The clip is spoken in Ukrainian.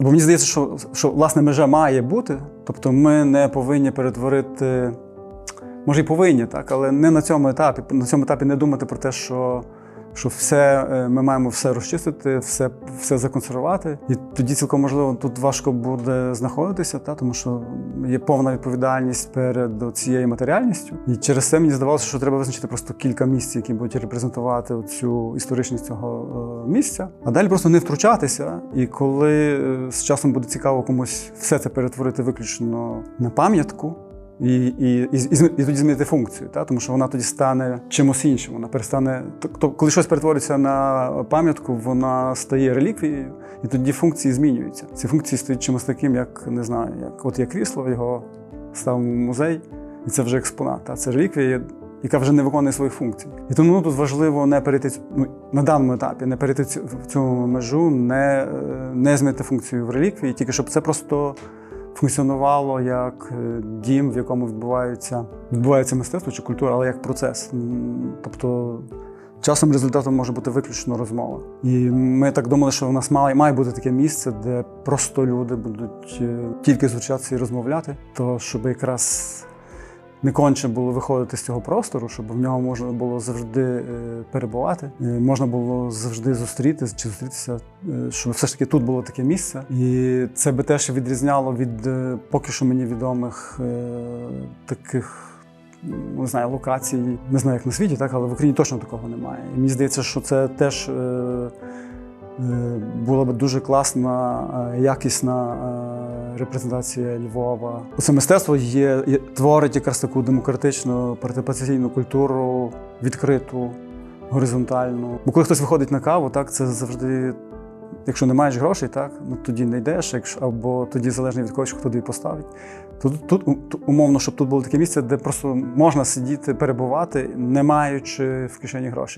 Бо мені здається, що, що власне межа має бути. Тобто ми не повинні перетворити, може, і повинні, так, але не на цьому етапі. На цьому етапі не думати про те, що, що все, е, ми маємо все розчистити, все, все законсервувати. І тоді цілком можливо тут важко буде знаходитися, та, тому що є повна відповідальність перед цією матеріальністю. І через це мені здавалося, що треба визначити просто кілька місць, які будуть репрезентувати цю історичність цього е, місця, а далі просто не втручатися. І коли е, з часом буде цікаво комусь все це перетворити виключно на пам'ятку. І, і, і, і, тоді змінити функцію, та? тому що вона тоді стане чимось іншим. Вона перестане. Тобто, коли щось перетворюється на пам'ятку, вона стає реліквією, і тоді функції змінюються. Ці функції стають чимось таким, як не знаю, як от є крісло, його став музей, і це вже експонат. Та? Це реліквія, яка вже не виконує своїх функцій. І тому ну, тут важливо не перейти ну, на даному етапі, не перейти в цю межу, не, е, не змінити функцію в реліквії, тільки щоб це просто функціонувало як е, дім, в якому відбувається, відбувається мистецтво чи культура, але як процес. Тобто часом результатом може бути виключно розмова. І ми так думали, що в нас має, має бути таке місце, де просто люди будуть е, тільки зустрічатися і розмовляти, то щоб якраз. Не конче було виходити з цього простору, щоб в нього можна було завжди е, перебувати, е, можна було завжди зустрітися чи зустрітися, е, щоб все ж таки тут було таке місце. І це би теж відрізняло від поки що мені відомих таких. Не знаю, локацій, не знаю, як на світі, так, але в Україні точно такого немає. І мені здається, що це теж е, е, була б дуже класна, е, якісна е, репрезентація Львова. Це мистецтво є, творить якраз таку демократичну партипаційну культуру, відкриту, горизонтальну. Бо коли хтось виходить на каву, так це завжди. Якщо не маєш грошей, так ну тоді не йдеш, якщо або тоді залежно від когось, хто тобі поставить. Тут, тут умовно, щоб тут було таке місце, де просто можна сидіти, перебувати, не маючи в кишені грошей.